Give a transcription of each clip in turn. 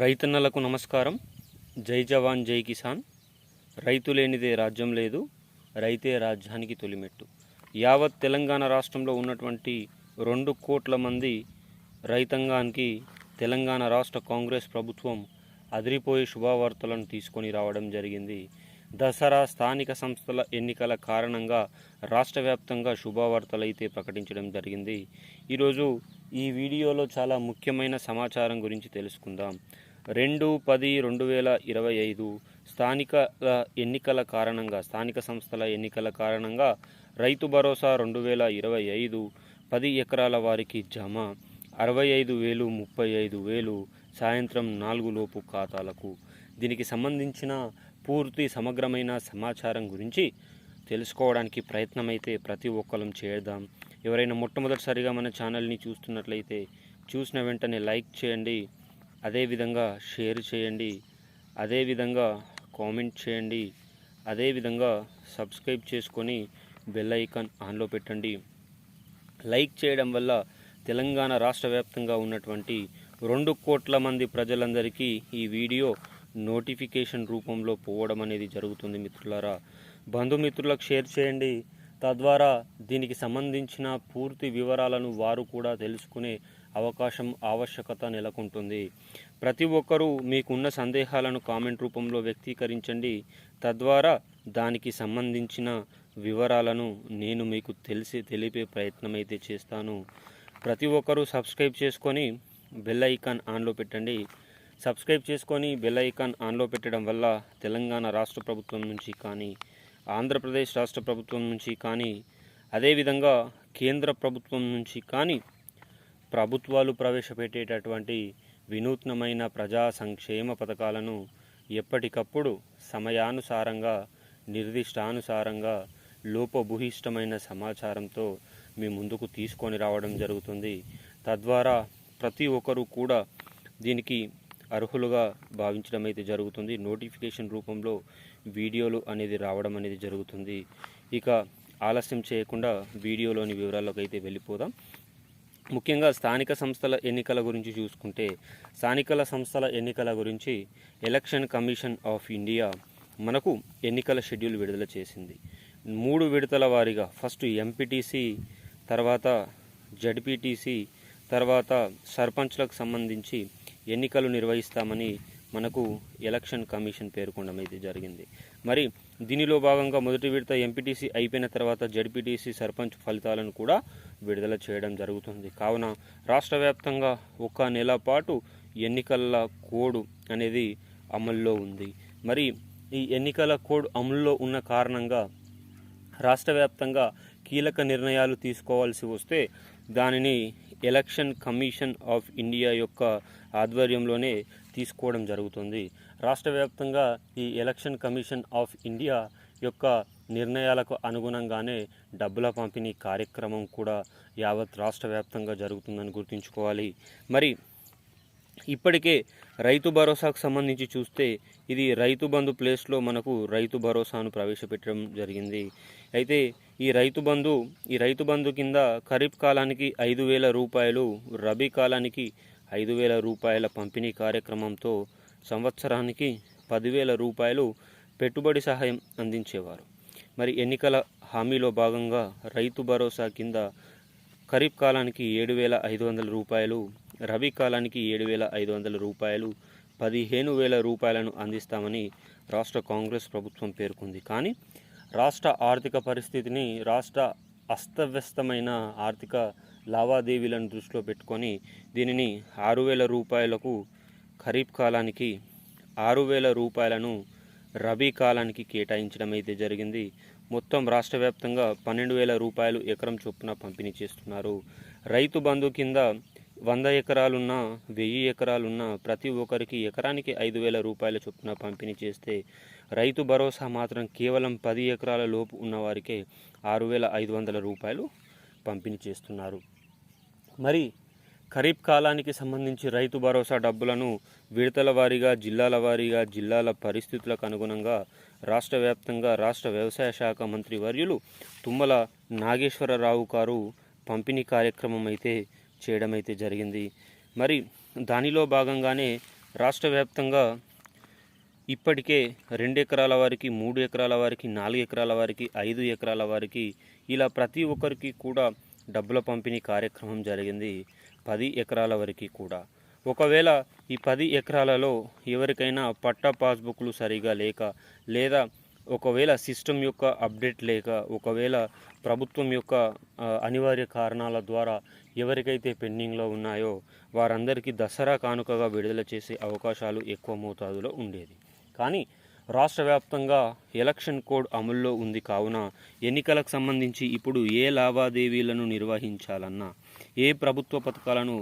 రైతన్నలకు నమస్కారం. జై జవాన్ జై కిసాన్. రైతు లేనిదే రాజ్యం లేదు రైతే రాజ్యానికి తొలిమెట్టు. యావత్ తెలంగాణ రాష్ట్రంలో ఉన్నటువంటి రెండు కోట్ల మంది రైతాంగానికి తెలంగాణ రాష్ట్ర కాంగ్రెస్ ప్రభుత్వం అదిరిపోయే శుభవార్తలను తీసుకొని రావడం జరిగింది. దసరా స్థానిక సంస్థల ఎన్నికల కారణంగా రాష్ట్ర వ్యాప్తంగా శుభవార్తలు అయితే ప్రకటించడం జరిగింది. ఈరోజు ఈ వీడియోలో చాలా ముఖ్యమైన సమాచారం గురించి తెలుసుకుందాం. రెండు పది రెండు వేల ఇరవై ఐదు స్థానిక ఎన్నికల కారణంగా స్థానిక సంస్థల ఎన్నికల కారణంగా రైతు భరోసా రెండు వేల ఇరవై ఐదు పది ఎకరాల వారికి జమ. అరవై ఐదు వేలు ముప్పై ఐదు వేలు సాయంత్రం నాలుగు లోపు ఖాతాలకు. దీనికి సంబంధించిన పూర్తి సమగ్రమైన సమాచారం గురించి తెలుసుకోవడానికి ప్రయత్నమైతే ప్రతి ఒక్కరం చేద్దాం. ఎవరైనా మొట్టమొదటిసారిగా మన ఛానల్ని చూస్తున్నట్లయితే చూసిన వెంటనే లైక్ చేయండి. అదేవిధంగా షేర్ చేయండి అదేవిధంగా కామెంట్ చేయండి అదేవిధంగా సబ్స్క్రైబ్ చేసుకొని బెల్ ఐకాన్ ఆన్లో పెట్టండి. లైక్ చేయడం వల్ల తెలంగాణ రాష్ట్ర వ్యాప్తంగా ఉన్నటువంటి రెండు కోట్ల మంది ప్రజలందరికీ ఈ వీడియో నోటిఫికేషన్ రూపంలో పోవడం అనేది జరుగుతుంది మిత్రులారా. బంధుమిత్రులకు షేర్ చేయండి. తద్వారా దీనికి సంబంధించిన పూర్తి వివరాలను వారు కూడా తెలుసుకునే అవకాశం ఆవశ్యకత నెలకొంటుంది. ప్రతి ఒక్కరూ మీకున్న సందేహాలను కామెంట్ రూపంలో వ్యక్తీకరించండి. తద్వారా దానికి సంబంధించిన వివరాలను నేను మీకు తెలిసి తెలిపే ప్రయత్నం అయితే చేస్తాను. ప్రతి ఒక్కరూ సబ్స్క్రైబ్ చేసుకొని బెల్ ఐకాన్ ఆన్లో పెట్టండి. సబ్స్క్రైబ్ చేసుకొని బెల్ ఐకాన్ ఆన్లో పెట్టడం వల్ల తెలంగాణ రాష్ట్ర ప్రభుత్వం నుంచి కానీ ఆంధ్రప్రదేశ్ రాష్ట్ర ప్రభుత్వం నుంచి కానీ అదేవిధంగా కేంద్ర ప్రభుత్వం నుంచి కానీ ప్రభుత్వాలు ప్రవేశపెట్టేటటువంటి వినూత్నమైన ప్రజా సంక్షేమ పథకాలను ఎప్పటికప్పుడు సమయానుసారంగా నిర్దిష్టానుసారంగా లోపభూయిష్టమైన సమాచారంతో మీ ముందుకు తీసుకొని రావడం జరుగుతుంది. తద్వారా ప్రతి ఒక్కరూ కూడా దీనికి అర్హులుగా భావించడం అయితే జరుగుతుంది. నోటిఫికేషన్ రూపంలో వీడియోలు అనేది రావడం అనేది జరుగుతుంది. ఇక ఆలస్యం చేయకుండా వీడియోలోని వివరాల్లోకి అయితే వెళ్ళిపోదాం. ముఖ్యంగా స్థానిక సంస్థల ఎన్నికల గురించి చూసుకుంటే స్థానికల సంస్థల ఎన్నికల గురించి ఎలక్షన్ కమిషన్ ఆఫ్ ఇండియా మనకు ఎన్నికల షెడ్యూల్ విడుదల చేసింది. మూడు విడతల వారీగా ఫస్ట్ ఎంపీటీసీ తర్వాత జడ్పీటీసీ తర్వాత సర్పంచ్లకు సంబంధించి ఎన్నికలు నిర్వహిస్తామని మనకు ఎలక్షన్ కమిషన్ పేర్కొనడం అయితే జరిగింది. మరి దీనిలో భాగంగా మొదటి విడత ఎంపీటీసీ అయిపోయిన తర్వాత జడ్పీటీసీ సర్పంచ్ ఫలితాలను కూడా విడుదల చేయడం జరుగుతుంది. కావున రాష్ట్ర వ్యాప్తంగా ఒక నెల పాటు ఎన్నికల కోడ్ అనేది అమల్లో ఉంది. మరి ఈ ఎన్నికల కోడ్ అమల్లో ఉన్న కారణంగా రాష్ట్ర వ్యాప్తంగా కీలక నిర్ణయాలు తీసుకోవాల్సి వస్తే దానిని ఎలక్షన్ కమిషన్ ఆఫ్ ఇండియా యొక్క ఆధ్వర్యంలోనే తీసుకోవడం జరుగుతుంది. రాష్ట్ర వ్యాప్తంగా ఈ ఎలక్షన్ కమిషన్ ఆఫ్ ఇండియా యొక్క నిర్ణయాలకు అనుగుణంగానే డబ్బుల పంపిణీ కార్యక్రమం కూడా యావత్ రాష్ట్ర వ్యాప్తంగా జరుగుతుందని గుర్తుంచుకోవాలి. మరి ఇప్పటికే రైతు భరోసాకు సంబంధించి చూస్తే ఇది రైతు బంధు ప్లేస్లో మనకు రైతు భరోసాను ప్రవేశపెట్టడం జరిగింది. అయితే ఈ రైతు బంధు ఈ రైతు బంధు కింద ఖరీఫ్ కాలానికి ఐదు వేల రూపాయలు రబీ కాలానికి ఐదు వేల రూపాయల పంపిణీ కార్యక్రమంతో సంవత్సరానికి పదివేల రూపాయలు పెట్టుబడి సహాయం అందించేవారు. మరి ఎన్నికల హామీలో భాగంగా రైతు భరోసా కింద ఖరీఫ్ కాలానికి ఏడు వేల ఐదు వందల రూపాయలు రబీ కాలానికి ఏడు వేల ఐదు వందల రూపాయలు పదిహేను వేల రూపాయలను అందిస్తామని రాష్ట్ర కాంగ్రెస్ ప్రభుత్వం పేర్కొంది. కానీ రాష్ట్ర ఆర్థిక పరిస్థితిని రాష్ట్ర అస్తవ్యస్తమైన ఆర్థిక లావాదేవీలను దృష్టిలో పెట్టుకొని దీనిని ఆరు వేల రూపాయలకు ఖరీఫ్ కాలానికి ఆరు వేల రూపాయలను రబీ కాలానికి కేటాయించడం అయితే జరిగింది. మొత్తం రాష్ట్ర వ్యాప్తంగా పన్నెండు వేల రూపాయలు ఎకరం చొప్పున పంపిణీ చేస్తున్నారు. రైతు బంధు కింద వంద ఎకరాలున్న వెయ్యి ఎకరాలున్న ప్రతి ఒక్కరికి ఎకరానికి ఐదు వేల రూపాయల చొప్పున పంపిణీ చేస్తే రైతు భరోసా మాత్రం కేవలం పది ఎకరాల లోపు ఉన్నవారికే ఆరు వేల ఐదు వందల రూపాయలు పంపిణీ చేస్తున్నారు. మరి ఖరీఫ్ కాలానికి సంబంధించి రైతు భరోసా డబ్బులను విడతల వారీగా జిల్లాల వారీగా జిల్లాల పరిస్థితులకు అనుగుణంగా రాష్ట్ర వ్యాప్తంగా రాష్ట్ర వ్యవసాయ శాఖ మంత్రి వర్యులు తుమ్మల నాగేశ్వరరావు గారు పంపిణీ కార్యక్రమం అయితే చేయడం అయితే జరిగింది. మరి దానిలో భాగంగానే రాష్ట్ర వ్యాప్తంగా ఇప్పటికే రెండు ఎకరాల వారికి మూడు ఎకరాల వారికి నాలుగు ఎకరాల వారికి ఐదు ఎకరాల వారికి ఇలా ప్రతి ఒక్కరికి కూడా డబ్బుల పంపిణీ కార్యక్రమం జరిగింది. పది ఎకరాల వరకు కూడా. ఒకవేళ ఈ పది ఎకరాలలో ఎవరికైనా పట్టా పాస్బుక్లు సరిగా లేక లేదా ఒకవేళ సిస్టమ్ యొక్క అప్డేట్ లేక ఒకవేళ ప్రభుత్వం యొక్క అనివార్య కారణాల ద్వారా ఎవరికైతే పెండింగ్లో ఉన్నాయో వారందరికీ దసరా కానుకగా విడుదల చేసే అవకాశాలు ఎక్కువ మోతాదులో ఉండేది. కానీ రాష్ట్ర వ్యాప్తంగా ఎలక్షన్ కోడ్ అమల్లో ఉంది కావున ఎన్నికలకు సంబంధించి ఇప్పుడు ఏ లావాదేవీలను నిర్వహించాలన్నా ఏ ప్రభుత్వ పథకాలను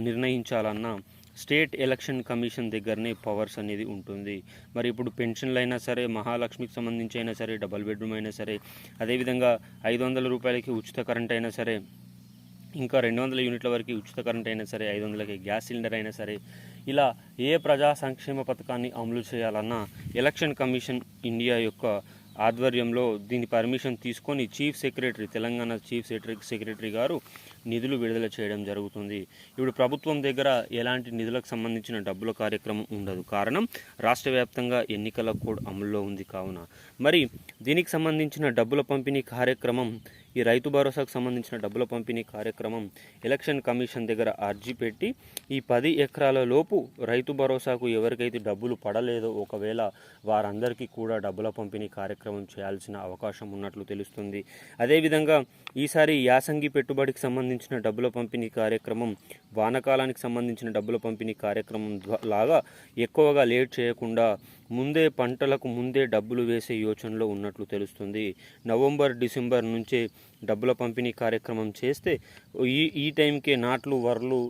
నిర్ణయించాలన్నా స్టేట్ ఎలక్షన్ కమిషన్ దగ్గరనే పవర్స్ అనేది ఉంటుంది. మరి ఇప్పుడు పెన్షన్లు అయినా సరే మహాలక్ష్మికి సంబంధించి అయినా సరే డబల్ బెడ్రూమ్ అయినా సరే అదేవిధంగా ఐదు వందల రూపాయలకి ఉచిత కరెంట్ అయినా సరే ఇంకా రెండు వందల యూనిట్ల వరకు ఉచిత కరెంట్ అయినా సరే ఐదు వందలకి గ్యాస్ సిలిండర్ అయినా సరే ఇలా ఏ ప్రజా సంక్షేమ పథకాన్ని అమలు చేయాలన్నా ఎలక్షన్ కమిషన్ ఇండియా యొక్క ఆధ్వర్యంలో దీని పర్మిషన్ తీసుకొని chief secretary Telangana chief secretary secretary గారు నిధులు విడుదల చేయడం జరుగుతుంది. ఇప్పుడు ప్రభుత్వం దగ్గర ఎలాంటి నిధులకు సంబంధించిన డబ్బుల కార్యక్రమం ఉండదు. కారణం రాష్ట్ర వ్యాప్తంగా ఎన్నికల కోడ్ అమల్లో ఉంది కావున. మరి దీనికి సంబంధించిన డబ్బుల పంపిణీ కార్యక్రమం ఈ రైతు భరోసాకు సంబంధించిన డబ్బుల పంపిణీ కార్యక్రమం ఎలక్షన్ కమిషన్ దగ్గర అర్జీ పెట్టి ఈ పది ఎకరాల లోపు రైతు భరోసాకు ఎవరికైతే డబ్బులు పడలేదో ఒకవేళ వారందరికీ కూడా డబ్బుల పంపిణీ కార్యక్రమం చేయాల్సిన అవకాశం ఉన్నట్లు తెలుస్తుంది. అదేవిధంగా ఈసారి యాసంగి పెట్టుబడికి సంబంధించిన డబ్బుల పంపిణీ కార్యక్రమం వానకాలానికి సంబంధించిన డబ్బుల పంపిణీ కార్యక్రమం లాగా ఎక్కువగా లేట్ చేయకుండా ముందే పంటలకు ముందే డబ్బులు వేసే యోచనలో ఉన్నట్లు తెలుస్తుంది. నవంబర్ డిసెంబర్ నుంచే డబ్బుల పంపిణీ కార్యక్రమం చేస్తే ఈ ఈ టైంకే నాట్లు వరలు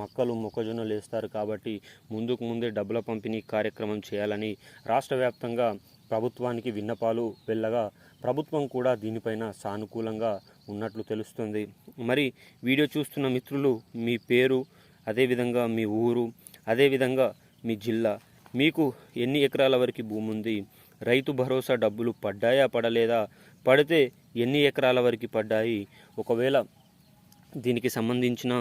మొక్కలు మొక్కజొన్నలు వేస్తారు కాబట్టి ముందుకు ముందే డబ్బుల పంపిణీ కార్యక్రమం చేయాలని రాష్ట్ర వ్యాప్తంగా ప్రభుత్వానికి విన్నపాలు వెళ్ళగా ప్రభుత్వం కూడా దీనిపైన సానుకూలంగా ఉన్నట్లు తెలుస్తుంది. మరి వీడియో చూస్తున్న మిత్రులు మీ పేరు అదేవిధంగా మీ ఊరు అదేవిధంగా మీ జిల్లా. మీకు ఎన్ని ఎకరాల వరకు భూమి ఉంది? రైతు భరోసా డబ్బులు పడ్డాయా పడలేదా? పడితే ఎన్ని ఎకరాల వరకు పడ్డాయి? ఒకవేళ దీనికి సంబంధించిన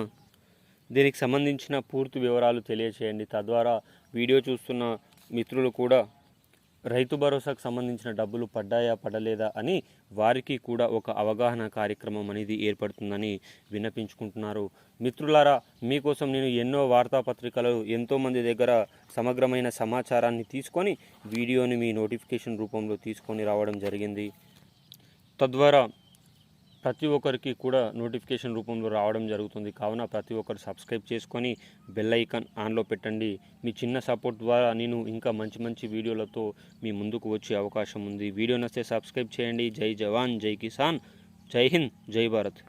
దీనికి సంబంధించిన పూర్తి వివరాలు తెలియచేయండి. తద్వారా వీడియో చూస్తున్న మిత్రులు కూడా రైతు భరోసాకు సంబంధించిన డబ్బులు పడ్డాయా పడలేదా అని వారికి కూడా ఒక అవగాహన కార్యక్రమం అనేది ఏర్పడుతుందని విన్నపించుకుంటున్నారు. మిత్రులారా మీకోసం నేను ఎన్నో వార్తాపత్రికలు ఎంతోమంది దగ్గర సమగ్రమైన సమాచారాన్ని తీసుకొని వీడియోని మీ నోటిఫికేషన్ రూపంలో తీసుకొని రావడం జరిగింది. తద్వారా ప్రతి ఒక్కరికి కూడా నోటిఫికేషన్ రూపంలో రావడం జరుగుతుంది. కావున ప్రతి ఒక్కరు సబ్స్క్రైబ్ చేసుకొని బెల్ ఐకాన్ ఆన్లో పెట్టండి. మీ చిన్న సపోర్ట్ ద్వారా నేను ఇంకా మంచి మంచి వీడియోలతో మీ ముందుకు వచ్చే అవకాశం ఉంది. వీడియో నస్తే సబ్స్క్రైబ్ చేయండి. జై జవాన్ జై కిసాన్ జై హింద్ జై భారత్.